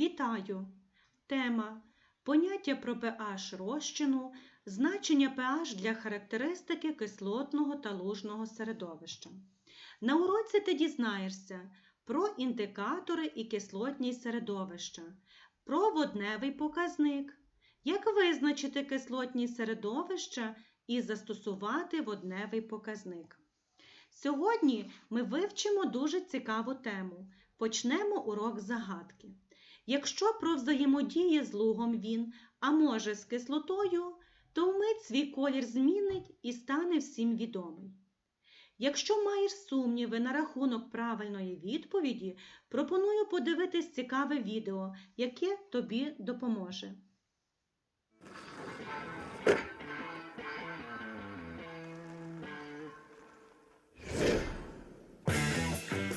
Вітаю! Тема Поняття про pH розчину, значення pH для характеристики кислотного та лужного середовища. На уроці ти дізнаєшся про індикатори і кислотність середовища, про водневий показник, як визначити кислотність середовища і застосувати водневий показник. Сьогодні ми вивчимо дуже цікаву тему. Почнемо урок загадки. Якщо про взаємодіє з лугом він, а може з кислотою, то вмить свій колір змінить і стане всім відомий. Якщо маєш сумніви на рахунок правильної відповіді, пропоную подивитись цікаве відео, яке тобі допоможе.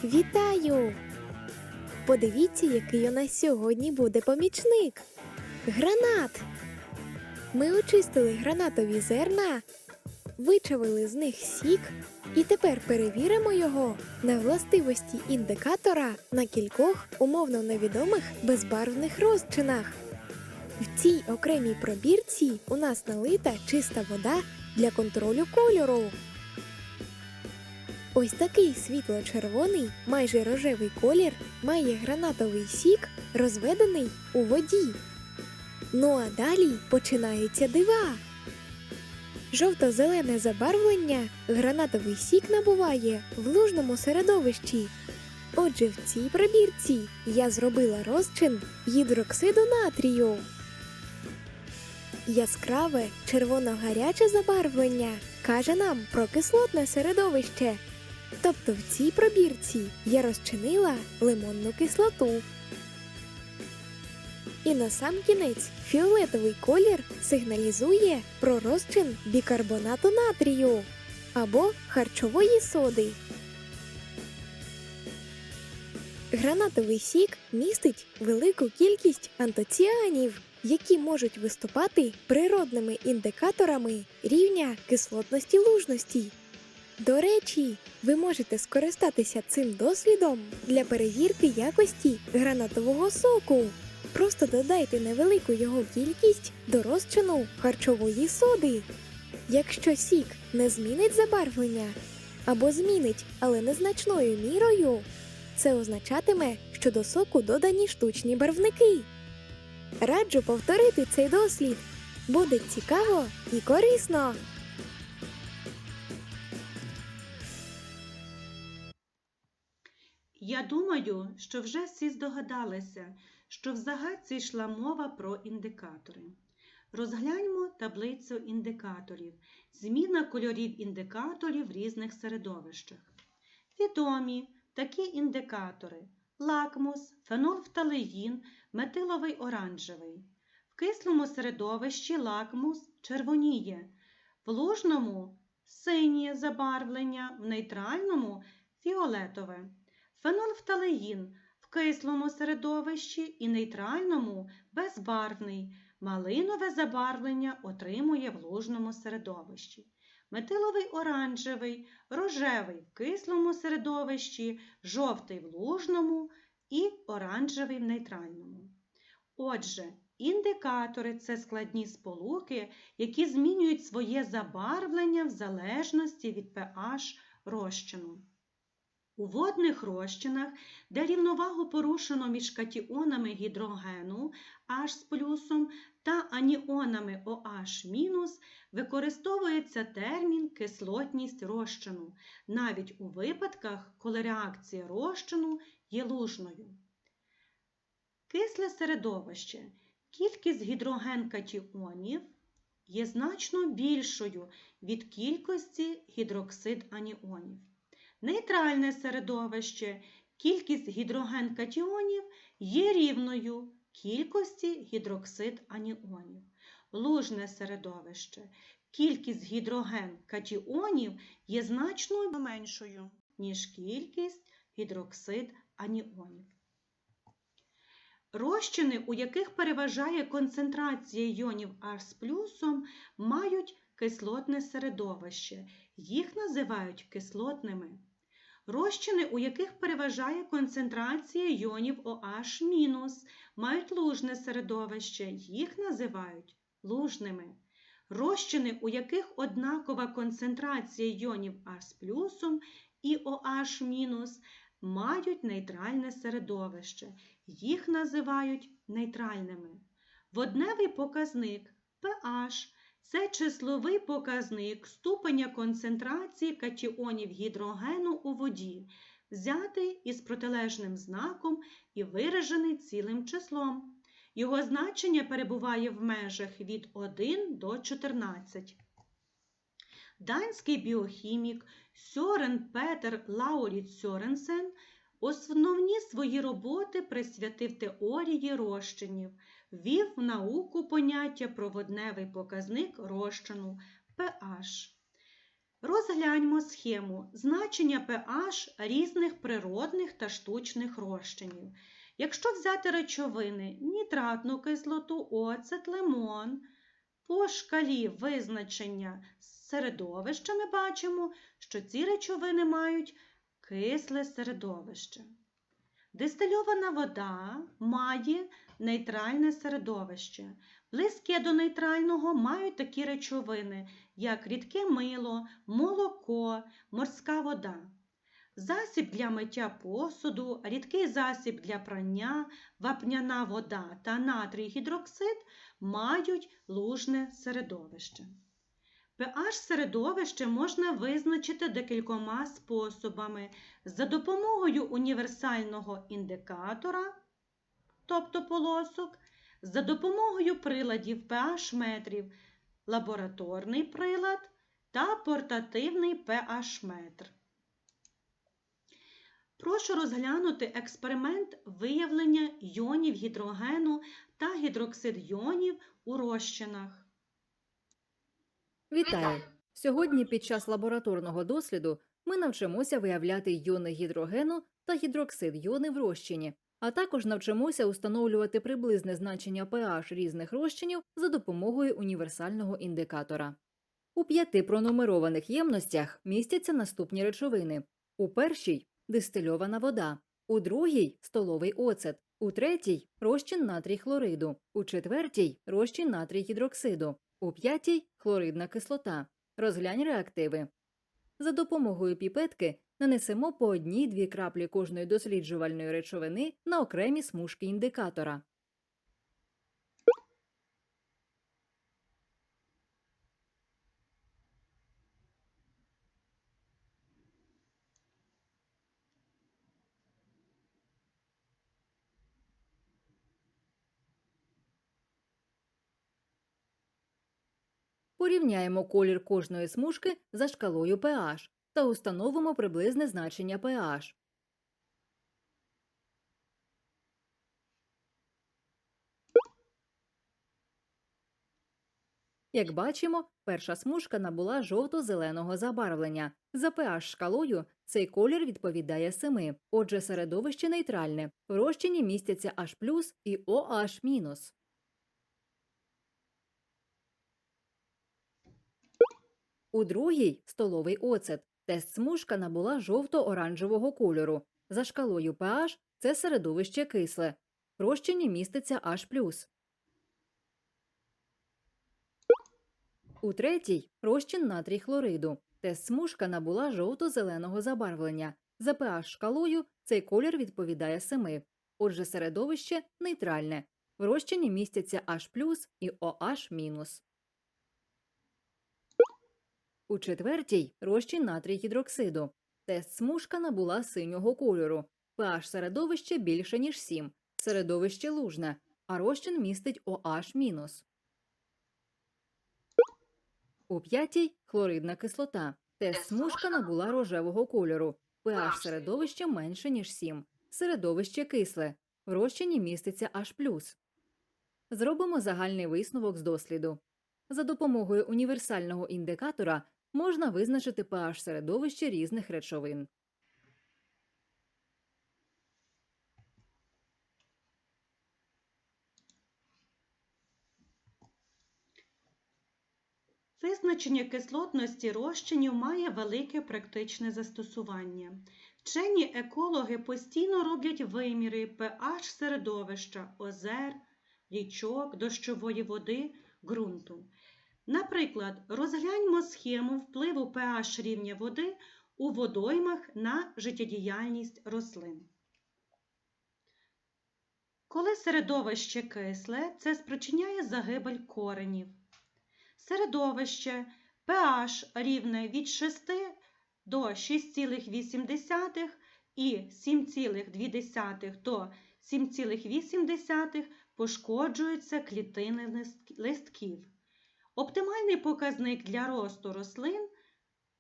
Вітаю! Подивіться, який у нас сьогодні буде помічник. Гранат. Ми очистили гранатові зерна, вичавили з них сік і тепер перевіримо його на властивості індикатора на кількох умовно невідомих безбарвних розчинах. В цій окремій пробірці у нас налита чиста вода для контролю кольору. Ось такий світло-червоний, майже рожевий колір має гранатовий сік, розведений у воді. Ну а далі починаються дива. Жовто-зелене забарвлення гранатовий сік набуває в лужному середовищі. Отже, в цій пробірці я зробила розчин гідроксиду натрію. Яскраве червоно-гаряче забарвлення каже нам про кислотне середовище. Тобто в цій пробірці я розчинила лимонну кислоту. І на сам кінець фіолетовий колір сигналізує про розчин бікарбонату натрію або харчової соди. Гранатовий сік містить велику кількість антоціанів, які можуть виступати природними індикаторами рівня кислотності лужності. До речі, ви можете скористатися цим дослідом для перевірки якості гранатового соку. Просто додайте невелику його кількість до розчину харчової соди. Якщо сік не змінить забарвлення або змінить, але незначною мірою, це означатиме, що до соку додані штучні барвники. Раджу повторити цей дослід. Буде цікаво і корисно. Думаю, що вже всі здогадалися, що в загадці йшла мова про індикатори. Розгляньмо таблицю індикаторів. Зміна кольорів індикаторів в різних середовищах. Відомі такі індикатори лакмус, фенолфталеїн, метиловий оранжевий. В кислому середовищі лакмус червоніє, в лужному синє забарвлення, в нейтральному фіолетове. Фенолфталеїн в кислому середовищі і нейтральному безбарвний, малинове забарвлення отримує в лужному середовищі. Метиловий оранжевий, рожевий в кислому середовищі, жовтий в лужному і оранжевий в нейтральному. Отже, індикатори це складні сполуки, які змінюють своє забарвлення в залежності від pH розчину. У водних розчинах, де рівновагу порушено між катіонами гідрогену H з плюсом та аніонами OH-, використовується термін кислотність розчину, навіть у випадках, коли реакція розчину є лужною. Кисле середовище. Кількість гідроген-катіонів є значно більшою від кількості гідроксид-аніонів. Нейтральне середовище. Кількість гідроген-катіонів є рівною кількості гідроксид-аніонів. Лужне середовище. Кількість гідроген-катіонів є значно меншою, ніж кількість гідроксид-аніонів. Розчини, у яких переважає концентрація іонів H з плюсом, мають кислотне середовище. Їх називають кислотними. Розчини, у яких переважає концентрація іонів OH-, мають лужне середовище, їх називають лужними. Розчини, у яких однакова концентрація іонів H і OH-, мають нейтральне середовище, їх називають нейтральними. Водневий показник pH це числовий показник ступеня концентрації катіонів гідрогену у воді, взятий із протилежним знаком і виражений цілим числом. Його значення перебуває в межах від 1 до 14. Данський біохімік Сьорен Петер Лауріт Сьоренсен основні свої роботи присвятив теорії розчинів, ввів в науку поняття проводневий показник розчину pH. Розгляньмо схему значення pH різних природних та штучних розчинів. Якщо взяти речовини нітратну кислоту, оцет, лимон, по шкалі визначення середовища ми бачимо, що ці речовини мають кисле середовище. Дистильована вода має нейтральне середовище. Близьке до нейтрального мають такі речовини, як рідке мило, молоко, морська вода. Засіб для миття посуду, рідкий засіб для прання, вапняна вода та натрій гідроксид мають лужне середовище. pH середовище можна визначити декількома способами за допомогою універсального індикатора, тобто полосок, за допомогою приладів pH метрів, лабораторний прилад та портативний pH метр. Прошу розглянути експеримент виявлення йонів гідрогену та гідроксид йонів у розчинах. Вітаю! Сьогодні під час лабораторного досліду ми навчимося виявляти йони гідрогену та гідроксид йони в розчині, а також навчимося установлювати приблизне значення pH різних розчинів за допомогою універсального індикатора. У п'яти пронумерованих ємностях містяться наступні речовини: у першій дистильована вода, у другій столовий оцет, у третій розчин натрій хлориду, у четвертій розчин натрій гідроксиду, у п'ятій хлоридна кислота. Розглянь реактиви. За допомогою піпетки нанесемо по одній-дві краплі кожної досліджувальної речовини на окремі смужки індикатора. Порівняємо колір кожної смужки за шкалою pH та установимо приблизне значення pH. Як бачимо, перша смужка набула жовто-зеленого забарвлення. За pH шкалою цей колір відповідає 7, отже середовище нейтральне. В розчині містяться H+, і OH-. У другій столовий оцет. Тест смужка набула жовто-оранжевого кольору. За шкалою pH це середовище кисле. В розчині міститься H+. У третій розчин натрій хлориду. Тест смужка набула жовто-зеленого забарвлення. За pH шкалою цей колір відповідає 7. Отже, середовище нейтральне. В розчині містяться H+, і OH-. У четвертій розчин натрій гідроксиду. Тест смужка набула синього кольору. pH середовище більше, ніж 7. Середовище лужне, а розчин містить OH-. У п'ятій хлоридна кислота. Тест смужка набула рожевого кольору. pH середовище менше, ніж 7. Середовище кисле. В розчині міститься H+. Зробимо загальний висновок з досліду. За допомогою універсального індикатора можна визначити pH середовище різних речовин. Визначення кислотності розчинів має велике практичне застосування. Вчені екологи постійно роблять виміри pH середовища озер, річок, дощової води, ґрунту. Наприклад, розгляньмо схему впливу pH рівня води у водоймах на життєдіяльність рослин. Коли середовище кисле, це спричиняє загибель коренів. Середовище pH рівне від 6 до 6,8 і 7,2 до 7,8 пошкоджуються клітини листків. Оптимальний показник для росту рослин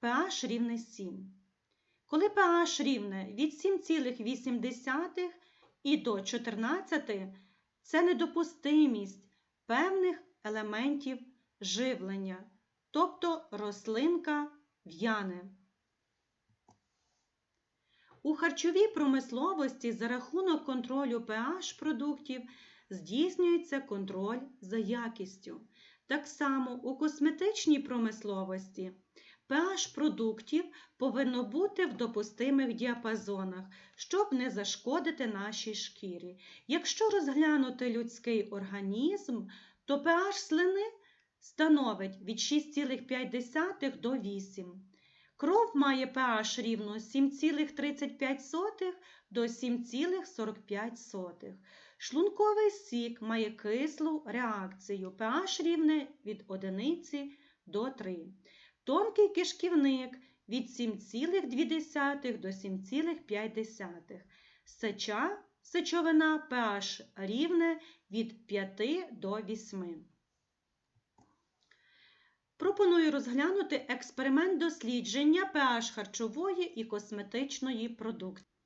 pH рівне 7. Коли pH рівне від 7,8 і до 14 це недопустимість певних елементів живлення, тобто рослинка в'яне. У харчовій промисловості за рахунок контролю pH продуктів здійснюється контроль за якістю. Так само у косметичній промисловості pH продуктів повинно бути в допустимих діапазонах, щоб не зашкодити нашій шкірі. Якщо розглянути людський організм, то pH слини становить від 6,5 до 8. Кров має pH рівно 7,35 до 7,45. Шлунковий сік має кислу реакцію pH рівне від 1 до 3. Тонкий кишківник від 7,2 до 7,5. Сеча, сечовина pH рівне від 5 до 8. Пропоную розглянути експеримент дослідження pH харчової і косметичної продукції.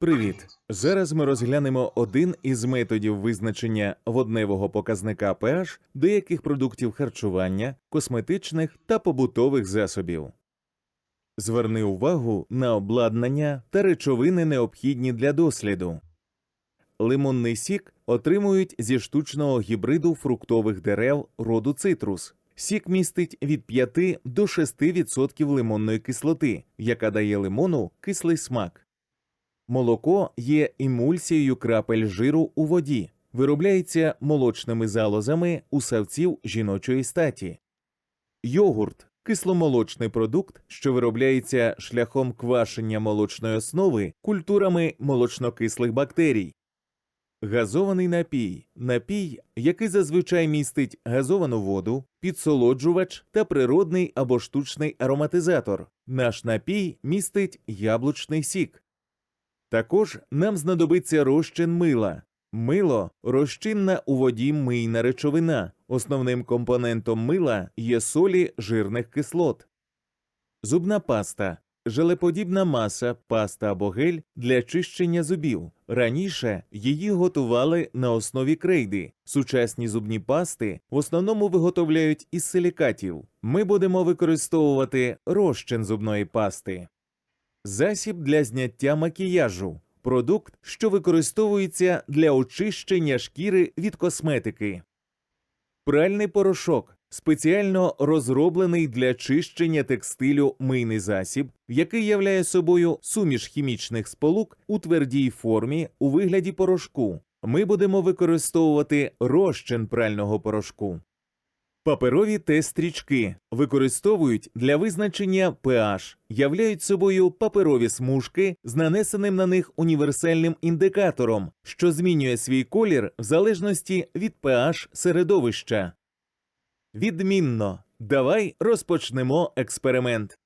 Привіт! Зараз ми розглянемо один із методів визначення водневого показника pH деяких продуктів харчування, косметичних та побутових засобів. Зверни увагу на обладнання та речовини, необхідні для досліду. Лимонний сік отримують зі штучного гібриду фруктових дерев роду цитрус. Сік містить від 5 до 6% лимонної кислоти, яка дає лимону кислий смак. Молоко є емульсією крапель жиру у воді, виробляється молочними залозами у савців жіночої статі. Йогурт кисломолочний продукт, що виробляється шляхом квашення молочної основи культурами молочнокислих бактерій. Газований напій напій, який зазвичай містить газовану воду, підсолоджувач та природний або штучний ароматизатор. Наш напій містить яблучний сік. Також нам знадобиться розчин мила. Мило розчинна у воді мийна речовина. Основним компонентом мила є солі жирних кислот. Зубна паста желеподібна маса, паста або гель для чищення зубів. Раніше її готували на основі крейди. Сучасні зубні пасти в основному виготовляють із силікатів. Ми будемо використовувати розчин зубної пасти. Засіб для зняття макіяжу продукт, що використовується для очищення шкіри від косметики. Пральний порошок спеціально розроблений для чищення текстилю мийний засіб, який являє собою суміш хімічних сполук у твердій формі у вигляді порошку. Ми будемо використовувати розчин прального порошку. Паперові тест-стрічки використовують для визначення pH, являють собою паперові смужки з нанесеним на них універсальним індикатором, що змінює свій колір в залежності від pH середовища. Відмінно. Давай розпочнемо експеримент.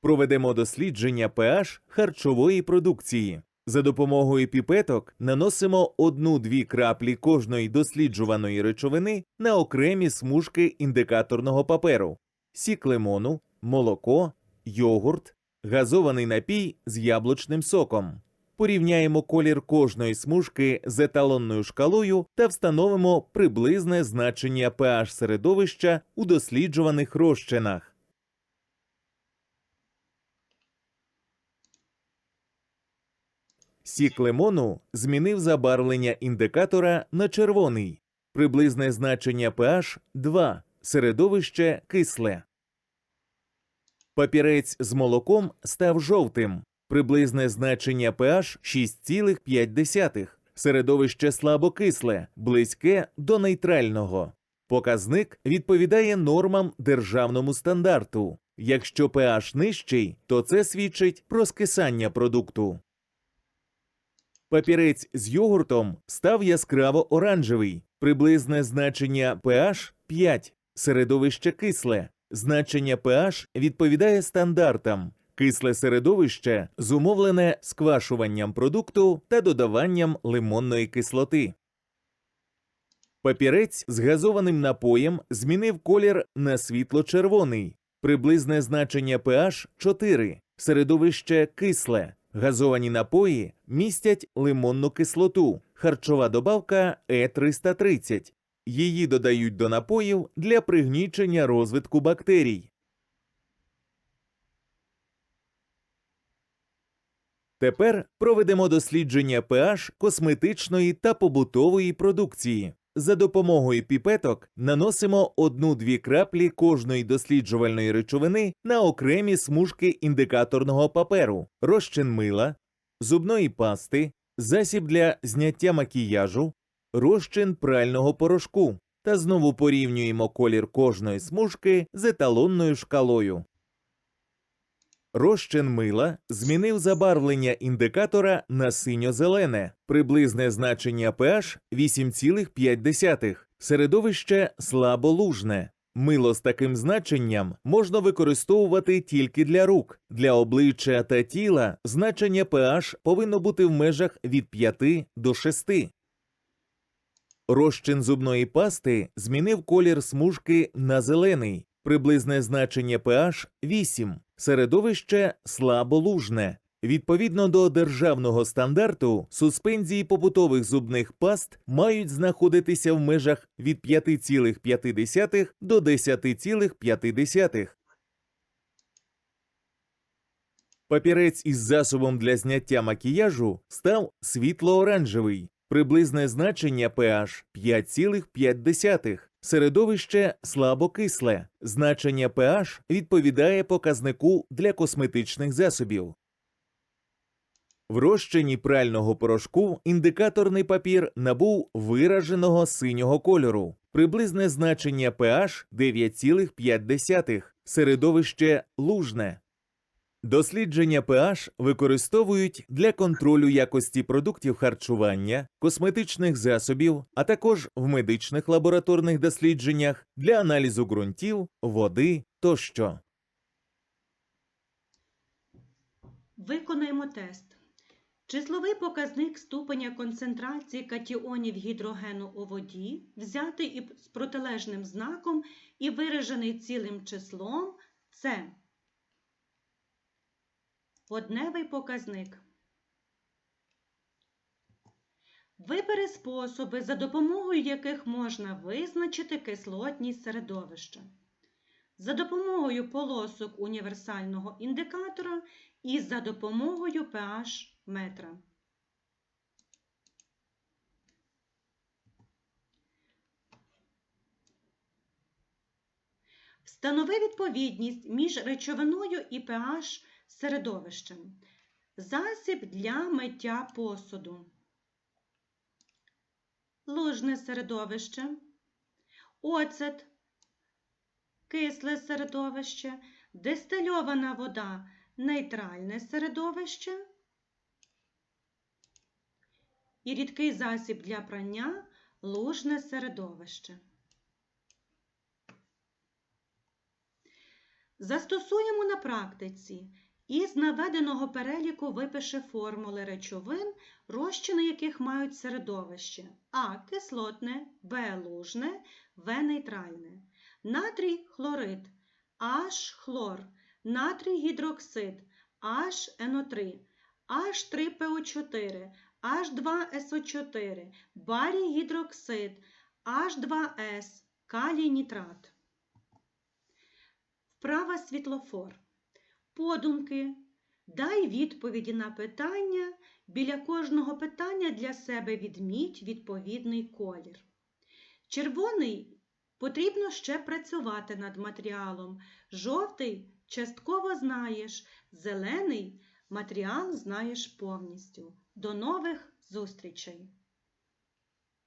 Проведемо дослідження pH харчової продукції. За допомогою піпеток наносимо одну-дві краплі кожної досліджуваної речовини на окремі смужки індикаторного паперу: сік лимону, молоко, йогурт, газований напій з яблучним соком. Порівняємо колір кожної смужки з еталонною шкалою та встановимо приблизне значення pH середовища у досліджуваних розчинах. Сік лимону змінив забарвлення індикатора на червоний. Приблизне значення pH 2. середовище кисле. Папірець з молоком став жовтим. Приблизне значення pH 6,5. Середовище слабокисле, близьке до нейтрального. Показник відповідає нормам державному стандарту. Якщо pH нижчий, то це свідчить про скисання продукту. Папірець з йогуртом став яскраво оранжевий. Приблизне значення pH 5. Середовище кисле. Значення pH відповідає стандартам. Кисле середовище зумовлене сквашуванням продукту та додаванням лимонної кислоти. Папірець з газованим напоєм змінив колір на світло-червоний. Приблизне значення pH 4. Середовище кисле. Газовані напої містять лимонну кислоту. Харчова добавка Е330. Її додають до напоїв для пригнічення розвитку бактерій. Тепер проведемо дослідження pH косметичної та побутової продукції. За допомогою піпеток наносимо одну-дві краплі кожної досліджувальної речовини на окремі смужки індикаторного паперу, розчин мила, зубної пасти, засіб для зняття макіяжу, розчин прального порошку та знову порівнюємо колір кожної смужки з еталонною шкалою. Розчин мила змінив забарвлення індикатора на синьо-зелене, приблизне значення pH 8,5, середовище слаболужне. Мило з таким значенням можна використовувати тільки для рук. Для обличчя та тіла значення pH повинно бути в межах від 5 до 6. Розчин зубної пасти змінив колір смужки на зелений, приблизне значення pH 8, середовище слаболужне. Відповідно до державного стандарту, суспензії побутових зубних паст мають знаходитися в межах від 5,5 до 10,5. Папірець із засобом для зняття макіяжу став світло-оранжевий, приблизне значення pH 5,5. Середовище слабокисле. Значення pH відповідає показнику для косметичних засобів. В розчині прального порошку індикаторний папір набув вираженого синього кольору. Приблизне значення pH 9,5. Середовище лужне. Дослідження pH використовують для контролю якості продуктів харчування, косметичних засобів, а також в медичних лабораторних дослідженнях для аналізу ґрунтів, води тощо. Виконаємо тест. Числовий показник ступеня концентрації катіонів гідрогену у воді, взятий з протилежним знаком і виражений цілим числом це одневий показник. Вибери способи, за допомогою яких можна визначити кислотність середовища. За допомогою полосок універсального індикатора і за допомогою pH метра. Встанови відповідність між речовиною і pH середовищем. Засіб для миття посуду. Лужне середовище. Оцет. Кисле середовище. Дистильована вода нейтральне середовище і рідкий засіб для прання лужне середовище. Застосуємо на практиці. Із наведеного переліку випиши формули речовин, розчини яких мають середовище А кислотне, Б лужне, В нейтральне. Натрій хлорид, H хлор, натрій гідроксид, HNO3, H3PO4, H2SO4, барій гідроксид, H2S, калій нітрат. Вправа світлофор. Подумки. Дай відповіді на питання. Біля кожного питання для себе відміть відповідний колір. Червоний Потрібно ще працювати над матеріалом. Жовтий частково знаєш, зелений матеріал знаєш повністю. До нових зустрічей!